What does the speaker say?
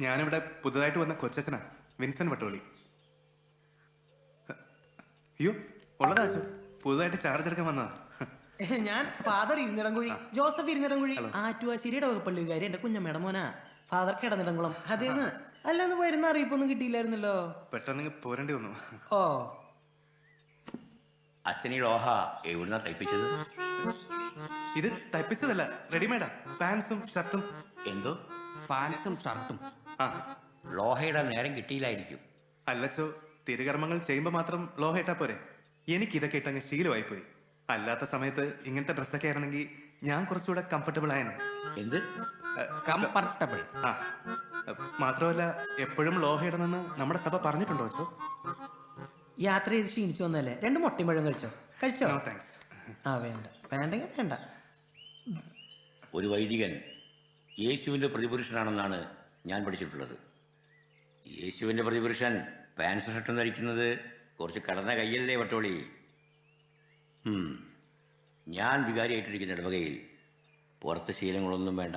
ഞാനിവിടെ പുതുതായിട്ട് വന്ന കൊച്ചച്ഛനാ വിൻസെന്റ് വട്ടോളി. അയ്യോ ഉള്ളതാ പുതുതായിട്ട് ചാർജ് എടുക്കാൻ വന്നതാ. ഞാൻ ഫാദർ ഇരുന്നിടംകുഴി ജോസഫ് ഇരുന്നിടംകുഴി. ആറ്റുവാശ്ശേരിയുടെ വകുപ്പള്ളി വികാരി എന്റെ കുഞ്ഞമ്മയുടെ മോനാ. ഫാദർ കിടന്നിടംകുളം. അതേന്ന്? അല്ലാന്ന് വരുന്ന അറിയിപ്പൊന്നും കിട്ടിയില്ലായിരുന്നല്ലോ. പെട്ടെന്ന് പോരേണ്ടി വന്നു. ഓ. അച്ഛൻ ഈ ലോഹ എവിടുന്നാ തയ്പ്പിച്ചത്? ഇത് തയ്പ്പിച്ചതല്ല റെഡിമെയ്ഡാ പാൻസും ഷർട്ടും എന്തോ? പാൻസും ഷർട്ടും ആ ലോഹയുടെ നേരം കിട്ടിയില്ലായിരിക്കും. അല്ലച്ചോ തിരുകർമ്മങ്ങൾ ചെയ്യുമ്പോൾ മാത്രം ലോഹ ഇട്ടാ പോരെ? എനിക്ക് ഇതൊക്കെ ഇട്ടങ്ങ് ശീലമായി പോയി അല്ലാത്ത സമയത്ത് ഇങ്ങനത്തെ ഡ്രസ്സൊക്കെ ആയിരുന്നെങ്കിൽ ഞാൻ കുറച്ചുകൂടെ കംഫർട്ടബിൾ ആയെന്ന് എന്ത്? കംഫർട്ടബിൾ ആ മാത്രമല്ല എപ്പോഴും ലോഹ ഇടണമെന്ന് നമ്മുടെ സഭ പറഞ്ഞിട്ടുണ്ടോ അച്ചോ യാത്ര ചെയ്ത് ക്ഷീണിച്ചു വന്നല്ലേ രണ്ട് മുട്ടയും പഴം കഴിച്ചോ? കഴിച്ചോ? നോ താങ്ക്സ് ആ വേണ്ട. വേണ്ടെങ്കിൽ വേണ്ട. ഒരു വൈദികൻ യേശുവിന്റെ പ്രതിപുരുഷനാണെന്നാണ് ഞാൻ പഠിച്ചിട്ടുള്ളത്. യേശുവിന്റെ പ്രതിപുരുഷൻ പാൻസ് ഷർട്ടും ധരിക്കുന്നത് കുറച്ച് കടന്ന കയ്യല്ലേ വട്ടോളി. ഞാൻ വികാരിയായിട്ടിരിക്കുന്ന ഇടവകയിൽ പുറത്ത് ശീലങ്ങളൊന്നും വേണ്ട.